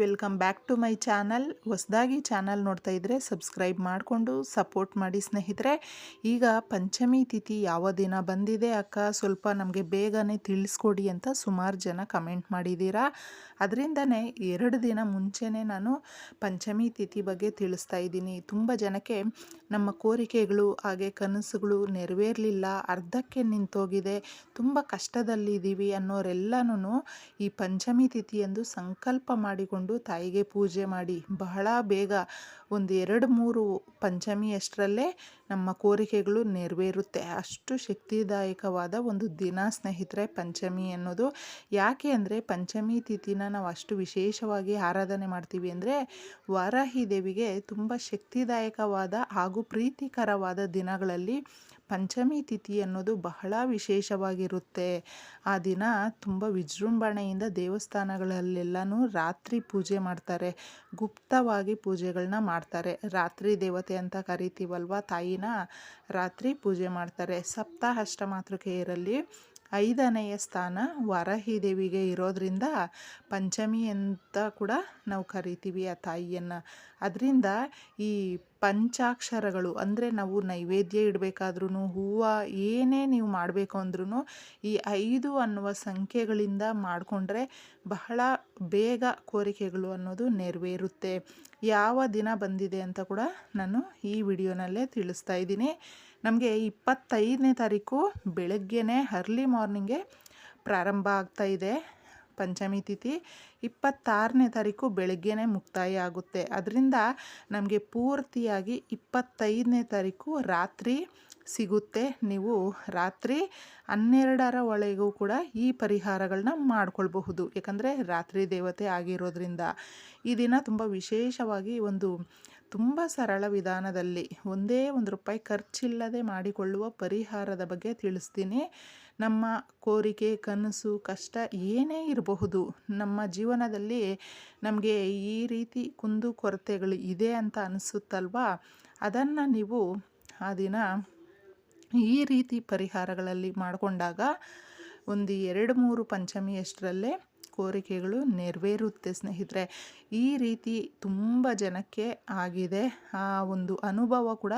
Welcome back to my channel. ಹೊಸದಾಗಿ channel ನೋಡ್ತಾ ಇದ್ದರೆ ಸಬ್ಸ್ಕ್ರೈಬ್ ಮಾಡಿಕೊಂಡು ಸಪೋರ್ಟ್ ಮಾಡಿ ಸ್ನೇಹಿತರೆ. ಈಗ ಪಂಚಮಿ ತಿಥಿ ಯಾವ ದಿನ ಬಂದಿದೆ ಅಕ್ಕ? ಸ್ವಲ್ಪ ನಮಗೆ ಬೇಗನೆ ತಿಳಿಸ್ಕೊಡಿ ಅಂತ ಸುಮಾರು ಜನ ಕಮೆಂಟ್ ಮಾಡಿದ್ದೀರಾ ಅದರಿಂದನೇ ಎರಡು ದಿನ ಮುಂಚೆನೇ ನಾನು ಪಂಚಮಿ ತಿಥಿ ಬಗ್ಗೆ ತಿಳಿಸ್ತಾ ಇದ್ದೀನಿ. ತುಂಬ ಜನಕ್ಕೆ ನಮ್ಮ ಕೋರಿಕೆಗಳು, ಹಾಗೆ ಕನಸುಗಳು ನೆರವೇರಲಿಲ್ಲ. ಅರ್ಧಕ್ಕೆ ನಿಂತೋಗಿದೆ. ತುಂಬ ಕಷ್ಟದಲ್ಲಿದ್ದೀವಿ ಅನ್ನೋರೆಲ್ಲನೂ ಈ ಪಂಚಮಿ ತಿಥಿಯಂದು ಸಂಕಲ್ಪ ಮಾಡಿಕೊಂಡು ತಾಯಿಗೆ ಪೂಜೆ ಮಾಡಿ ಬಹಳ ಬೇಗ ಒಂದು ಎರಡು ಮೂರು ಪಂಚಮಿಯಷ್ಟರಲ್ಲೇ ನಮ್ಮ ಕೋರಿಕೆಗಳು ನೆರವೇರುತ್ತೆ. ಅಷ್ಟು ಶಕ್ತಿದಾಯಕವಾದ ಒಂದು ದಿನ ಸ್ನೇಹಿತರೆ ಪಂಚಮಿ ಅನ್ನೋದು. ಯಾಕೆ ಅಂದರೆ ಪಂಚಮಿ ತಿಥಿನ ನಾವು ಅಷ್ಟು ವಿಶೇಷವಾಗಿ ಆರಾಧನೆ ಮಾಡ್ತೀವಿ ಅಂದರೆ ವಾರಾಹಿ ದೇವಿಗೆ ತುಂಬ ಶಕ್ತಿದಾಯಕವಾದ ಹಾಗೂ ಪ್ರೀತಿಕರವಾದ ದಿನಗಳಲ್ಲಿ ಪಂಚಮಿ ತಿಥಿ ಅನ್ನೋದು ಬಹಳ ವಿಶೇಷವಾಗಿರುತ್ತೆ. ಆ ದಿನ ತುಂಬ ವಿಜೃಂಭಣೆಯಿಂದ ದೇವಸ್ಥಾನಗಳಲ್ಲೆಲ್ಲನೂ ರಾತ್ರಿ ಪೂಜೆ ಮಾಡ್ತಾರೆ. ಗುಪ್ತವಾಗಿ ಪೂಜೆಗಳನ್ನ ಮಾಡ್ತಾರೆ ರಾತ್ರಿ ದೇವತೆ ಅಂತ ಕರಿತೀವಲ್ವ ತಾಯಿನ? ರಾತ್ರಿ ಪೂಜೆ ಮಾಡ್ತಾರೆ. ಸಪ್ತಾಹಷ್ಟ ಮಾತೃಕೆಯರಲ್ಲಿ ಐದನೆಯ ಸ್ಥಾನ ವಾರಾಹಿ ದೇವಿಗೆ ಇರೋದ್ರಿಂದ ಪಂಚಮಿ ಅಂತ ಕೂಡ ನಾವು ಕರಿತೀವಿ ಆ ತಾಯಿಯನ್ನು. ಅದರಿಂದ ಈ ಪಂಚಾಕ್ಷರಗಳು ಅಂದರೆ ನಾವು ನೈವೇದ್ಯ ಇಡಬೇಕಾದ್ರೂ ಹೂವು ಏನೇ ನೀವು ಮಾಡಬೇಕು ಅಂದ್ರೂ ಈ ಐದು ಅನ್ನುವ ಸಂಖ್ಯೆಗಳಿಂದ ಮಾಡಿಕೊಂಡ್ರೆ ಬಹಳ ಬೇಗ ಕೋರಿಕೆಗಳು ಅನ್ನೋದು ನೆರವೇರುತ್ತೆ. ಯಾವ ದಿನ ಬಂದಿದೆ ಅಂತ ಕೂಡ ನಾನು ಈ ವಿಡಿಯೋನಲ್ಲೇ ತಿಳಿಸ್ತಾ ಇದ್ದೀನಿ. ನಮಗೆ ಇಪ್ಪತ್ತೈದನೇ ತಾರೀಕು ಬೆಳಗ್ಗೆನೇ ಅರ್ಲಿ ಮಾರ್ನಿಂಗೆ ಪ್ರಾರಂಭ ಆಗ್ತಾ ಇದೆ. ಪಂಚಮಿ ತಿಥಿ ಇಪ್ಪತ್ತಾರನೇ ತಾರೀಕು ಬೆಳಗ್ಗೆನೇ ಮುಕ್ತಾಯ ಆಗುತ್ತೆ. ಅದರಿಂದ ನಮಗೆ ಪೂರ್ತಿಯಾಗಿ ಇಪ್ಪತ್ತೈದನೇ ತಾರೀಕು ರಾತ್ರಿ ಸಿಗುತ್ತೆ. ನೀವು ರಾತ್ರಿ ಹನ್ನೆರಡರ ಒಳಗೂ ಕೂಡ ಈ ಪರಿಹಾರಗಳನ್ನ ಮಾಡ್ಕೊಳ್ಬಹುದು. ಯಾಕಂದರೆ ರಾತ್ರಿ ದೇವತೆ ಆಗಿರೋದ್ರಿಂದ. ಈ ದಿನ ತುಂಬ ವಿಶೇಷವಾಗಿ ಒಂದು ತುಂಬ ಸರಳ ವಿಧಾನದಲ್ಲಿ ಒಂದೇ ಒಂದು ರೂಪಾಯಿ ಖರ್ಚಿಲ್ಲದೆ ಮಾಡಿಕೊಳ್ಳುವ ಪರಿಹಾರದ ಬಗ್ಗೆ ತಿಳಿಸ್ತೀನಿ. ನಮ್ಮ ಕೋರಿಕೆ, ಕನಸು, ಕಷ್ಟ ಏನೇ ಇರಬಹುದು, ನಮ್ಮ ಜೀವನದಲ್ಲಿ ನಮಗೆ ಈ ರೀತಿ ಕುಂದು ಕೊರತೆಗಳು ಇದೆ ಅಂತ ಅನಿಸುತ್ತಲ್ವಾ? ಅದನ್ನು ನೀವು ಆ ದಿನ ಈ ರೀತಿ ಪರಿಹಾರಗಳಲ್ಲಿ ಮಾಡಿಕೊಂಡಾಗ ಒಂದು ಎರಡು ಮೂರು ಪಂಚಮಿಯಷ್ಟರಲ್ಲೇ ಕೋರಿಕೆಗಳು ನೆರವೇರುತ್ತೆ ಸ್ನೇಹಿತರೆ. ಈ ರೀತಿ ತುಂಬ ಜನಕ್ಕೆ ಆಗಿದೆ. ಆ ಒಂದು ಅನುಭವ ಕೂಡ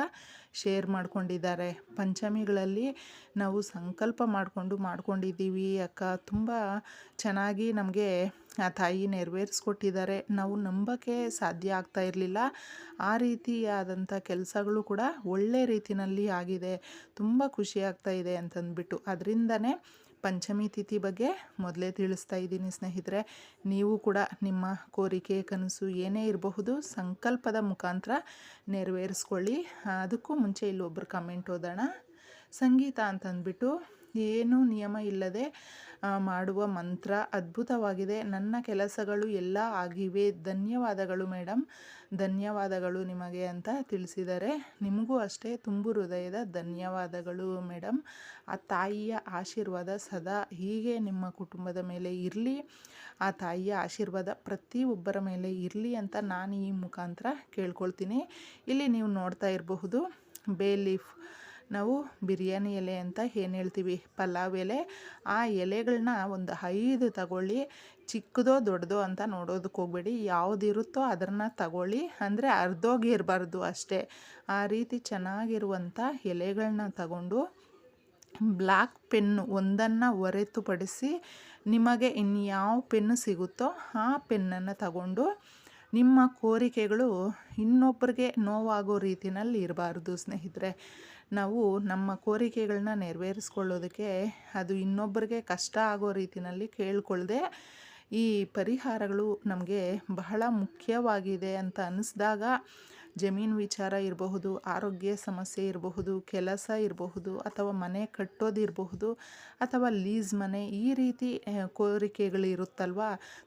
ಶೇರ್ ಮಾಡ್ಕೊಂಡಿದ್ದಾರೆ. ಪಂಚಮಿಗಳಲ್ಲಿ ನಾವು ಸಂಕಲ್ಪ ಮಾಡಿಕೊಂಡು ಮಾಡ್ಕೊಂಡಿದ್ದೀವಿ. ಅಕ್ಕ ತುಂಬ ಚೆನ್ನಾಗಿ ನಮಗೆ ಆ ತಾಯಿ ನೆರವೇರಿಸ್ಕೊಟ್ಟಿದ್ದಾರೆ. ನಾವು ನಂಬಕ್ಕೆ ಸಾಧ್ಯ ಆಗ್ತಾ ಇರಲಿಲ್ಲ. ಆ ರೀತಿಯಾದಂಥ ಕೆಲಸಗಳು ಕೂಡ ಒಳ್ಳೆ ರೀತಿಯಲ್ಲಿ ಆಗಿದೆ. ತುಂಬ ಖುಷಿ ಇದೆ ಅಂತಂದ್ಬಿಟ್ಟು. ಅದರಿಂದನೇ ಪಂಚಮಿ ತಿಥಿ ಬಗ್ಗೆ ಮೊದಲೇ ತಿಳಿಸ್ತಾ ಇದ್ದೀನಿ ಸ್ನೇಹಿತರೆ. ನೀವು ಕೂಡ ನಿಮ್ಮ ಕೋರಿಕೆ, ಕನಸು ಏನೇ ಇರಬಹುದು ಸಂಕಲ್ಪದ ಮುಖಾಂತರ ನೆರವೇರಿಸ್ಕೊಳ್ಳಿ. ಅದಕ್ಕೂ ಮುಂಚೆ ಇಲ್ಲೊಬ್ಬರು ಕಮೆಂಟ್ ಓದೋಣ. ಸಂಗೀತ ಅಂತಂದ್ಬಿಟ್ಟು, ಏನೂ ನಿಯಮ ಇಲ್ಲದೆ ಮಾಡುವ ಮಂತ್ರ ಅದ್ಭುತವಾಗಿದೆ. ನನ್ನ ಕೆಲಸಗಳು ಎಲ್ಲ ಆಗಿವೆ. ಧನ್ಯವಾದಗಳು ಮೇಡಮ್ ಧನ್ಯವಾದಗಳು ನಿಮಗೆ ಅಂತ ತಿಳಿಸಿದರೆ ನಿಮಗೂ ಅಷ್ಟೇ ತುಂಬು ಹೃದಯದ ಧನ್ಯವಾದಗಳು ಮೇಡಮ್ ಆ ತಾಯಿಯ ಆಶೀರ್ವಾದ ಸದಾ ಹೀಗೆ ನಿಮ್ಮ ಕುಟುಂಬದ ಮೇಲೆ ಇರಲಿ. ಆ ತಾಯಿಯ ಆಶೀರ್ವಾದ ಪ್ರತಿಯೊಬ್ಬರ ಮೇಲೆ ಇರಲಿ ಅಂತ ನಾನು ಈ ಮುಖಾಂತರ ಕೇಳ್ಕೊಳ್ತೀನಿ. ಇಲ್ಲಿ ನೀವು ನೋಡ್ತಾ ಇರಬಹುದು ಬೇ ಲೀಫ್ ನಾವು ಬಿರಿಯಾನಿ ಎಲೆ ಅಂತ ಏನು ಹೇಳ್ತೀವಿ? ಪಲಾವ್ ಎಲೆ. ಆ ಎಲೆಗಳನ್ನ ಒಂದು ಐದು ತಗೊಳ್ಳಿ, ಚಿಕ್ಕದೋ ದೊಡ್ಡದೋ ಅಂತ ನೋಡೋದಕ್ಕೆ ಹೋಗ್ಬೇಡಿ. ಯಾವುದಿರುತ್ತೋ ಅದನ್ನು ತಗೊಳ್ಳಿ. ಅಂದರೆ ಅರ್ಧೋಗಿರಬಾರ್ದು ಅಷ್ಟೇ. ಆ ರೀತಿ ಚೆನ್ನಾಗಿರುವಂಥ ಎಲೆಗಳನ್ನ ತಗೊಂಡು ಬ್ಲ್ಯಾಕ್ ಪೆನ್ನು ಒಂದನ್ನು ಹೊರತುಪಡಿಸಿ ನಿಮಗೆ ಇನ್ಯಾವ ಪೆನ್ನು ಸಿಗುತ್ತೋ ಆ ಪೆನ್ನನ್ನು ತಗೊಂಡು ನಿಮ್ಮ ಕೋರಿಕೆಗಳು ಇನ್ನೊಬ್ಬರಿಗೆ ನೋವಾಗೋ ರೀತಿಯಲ್ಲಿ ಇರಬಾರ್ದು ಸ್ನೇಹಿತರೆ. ನಾವು ನಮ್ಮ ಕೋರಿಕೆಗಳನ್ನ ನೆರವೇರಿಸ್ಕೊಳ್ಳೋದಕ್ಕೆ ಅದು ಇನ್ನೊಬ್ಬರಿಗೆ ಕಷ್ಟ ಆಗೋ ರೀತಿಯಲ್ಲಿ ಕೇಳ್ಕೊಳ್ಳದೆ ಈ ಪರಿಹಾರಗಳು ನಮಗೆ ಬಹಳ ಮುಖ್ಯವಾಗಿದೆ ಅಂತ ಅನ್ನಿಸ್ದಾಗ ಜಮೀನು ವಿಚಾರ ಇರಬಹುದು, ಆರೋಗ್ಯ ಸಮಸ್ಯೆ ಇರಬಹುದು, ಕೆಲಸ ಇರಬಹುದು ಅಥವಾ ಮನೆ ಕಟ್ಟೋದಿರಬಹುದು ಅಥವಾ ಲೀಸ್ ಮನೆ ಈ ರೀತಿ ಕೋರಿಕೆಗಳಿರುತ್ತಲ್ವ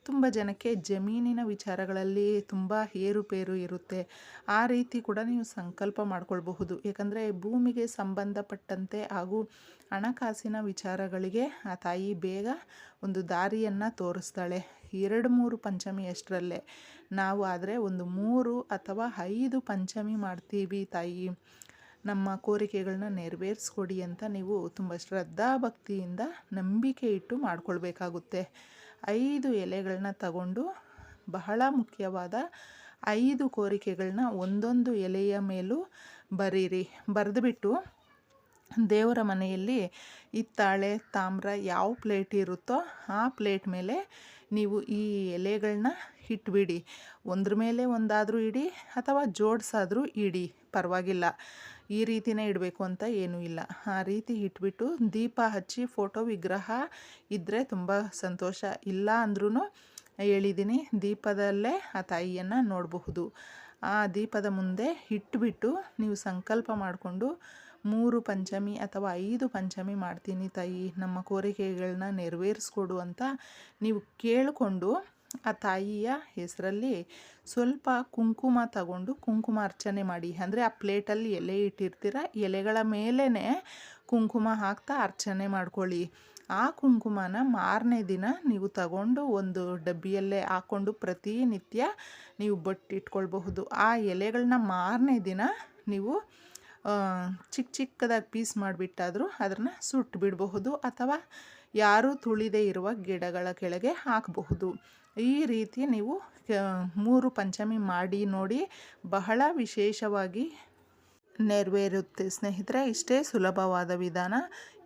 ತುಂಬ ಜನಕ್ಕೆ ಜಮೀನಿನ ವಿಚಾರಗಳಲ್ಲಿ ತುಂಬ ಏರುಪೇರು ಇರುತ್ತೆ. ಆ ರೀತಿ ಕೂಡ ನೀವು ಸಂಕಲ್ಪ ಮಾಡ್ಕೊಳ್ಬಹುದು. ಯಾಕಂದರೆ ಭೂಮಿಗೆ ಸಂಬಂಧಪಟ್ಟಂತೆ ಹಾಗೂ ಹಣಕಾಸಿನ ವಿಚಾರಗಳಿಗೆ ಆ ತಾಯಿ ಬೇಗ ಒಂದು ದಾರಿಯನ್ನು ತೋರಿಸ್ತಾಳೆ. ಎರಡು ಮೂರು ಪಂಚಮಿ ಅಷ್ಟರಲ್ಲೇ. ನಾವು ಆದರೆ ಒಂದು ಮೂರು ಅಥವಾ ಐದು ಪಂಚಮಿ ಮಾಡ್ತೀವಿ ತಾಯಿ. ನಮ್ಮ ಕೋರಿಕೆಗಳನ್ನ ನೆರವೇರಿಸ್ಕೊಡಿ ಅಂತ ನೀವು ತುಂಬ ಶ್ರದ್ಧಾ ಭಕ್ತಿಯಿಂದ ನಂಬಿಕೆ ಇಟ್ಟು ಮಾಡಿಕೊಳ್ಬೇಕಾಗುತ್ತೆ. ಐದು ಎಲೆಗಳನ್ನ ತಗೊಂಡು ಬಹಳ ಮುಖ್ಯವಾದ ಐದು ಕೋರಿಕೆಗಳನ್ನ ಒಂದೊಂದು ಎಲೆಯ ಮೇಲೂ ಬರೀರಿ. ಬರೆದುಬಿಟ್ಟು ದೇವರ ಮನೆಯಲ್ಲಿ ಹಿತ್ತಾಳೆ, ತಾಮ್ರ ಯಾವ ಪ್ಲೇಟ್ ಇರುತ್ತೋ ಆ ಪ್ಲೇಟ್ ಮೇಲೆ ನೀವು ಈ ಎಲೆಗಳನ್ನ ಇಟ್ಬಿಡಿ. ಒಂದ್ರ ಮೇಲೆ ಒಂದಾದರೂ ಇಡಿ ಅಥವಾ ಜೋಡಿಸಾದರೂ ಇಡಿ. ಪರವಾಗಿಲ್ಲ. ಈ ರೀತಿನೇ ಇಡಬೇಕು ಅಂತ ಏನೂ ಇಲ್ಲ. ಆ ರೀತಿ ಇಟ್ಬಿಟ್ಟು ದೀಪ ಹಚ್ಚಿ ಫೋಟೋ ವಿಗ್ರಹ ಇದ್ದರೆ ತುಂಬ ಸಂತೋಷ. ಇಲ್ಲ ಅಂದ್ರೂ ಹೇಳಿದ್ದೀನಿ ದೀಪದಲ್ಲೇ ಆ ತಾಯಿಯನ್ನು ನೋಡಬಹುದು. ಆ ದೀಪದ ಮುಂದೆ ಇಟ್ಬಿಟ್ಟು ನೀವು ಸಂಕಲ್ಪ ಮಾಡಿಕೊಂಡು ಮೂರು ಪಂಚಮಿ ಅಥವಾ ಐದು ಪಂಚಮಿ ಮಾಡ್ತೀನಿ ತಾಯಿ. ನಮ್ಮ ಕೋರಿಕೆಗಳನ್ನ ನೆರವೇರಿಸ್ಕೊಡು ಅಂತ ನೀವು ಕೇಳಿಕೊಂಡು ಆ ತಾಯಿಯ ಹೆಸರಲ್ಲಿ ಸ್ವಲ್ಪ ಕುಂಕುಮ ತಗೊಂಡು ಕುಂಕುಮ ಅರ್ಚನೆ ಮಾಡಿ. ಅಂದರೆ ಆ ಪ್ಲೇಟಲ್ಲಿ ಎಲೆ ಇಟ್ಟಿರ್ತೀರ, ಎಲೆಗಳ ಮೇಲೇ ಕುಂಕುಮ ಹಾಕ್ತಾ ಅರ್ಚನೆ ಮಾಡ್ಕೊಳ್ಳಿ. ಆ ಕುಂಕುಮನ ಮಾರನೇ ದಿನ ನೀವು ತಗೊಂಡು ಒಂದು ಡಬ್ಬಿಯಲ್ಲೇ ಹಾಕ್ಕೊಂಡು ಪ್ರತಿನಿತ್ಯ ನೀವು ಬಟ್ಟಿಟ್ಕೊಳ್ಬಹುದು. ಆ ಎಲೆಗಳನ್ನ ಮಾರನೇ ದಿನ ನೀವು ಚಿಕ್ಕ ಚಿಕ್ಕದಾಗಿ ಪೀಸ್ ಮಾಡಿಬಿಟ್ಟಾದರೂ ಅದನ್ನು ಸುಟ್ಟು ಬಿಡಬಹುದು ಅಥವಾ ಯಾರೂ ತುಳಿದೇ ಇರುವ ಗಿಡಗಳ ಕೆಳಗೆ ಹಾಕಬಹುದು. ಈ ರೀತಿ ನೀವು ಮೂರು ಪಂಚಮಿ ಮಾಡಿ ನೋಡಿ ಬಹಳ ವಿಶೇಷವಾಗಿ ನೆರವೇರುತ್ತೆ. ಸ್ನೇಹಿತರೆ, ಇಷ್ಟೇ ಸುಲಭವಾದ ವಿಧಾನ.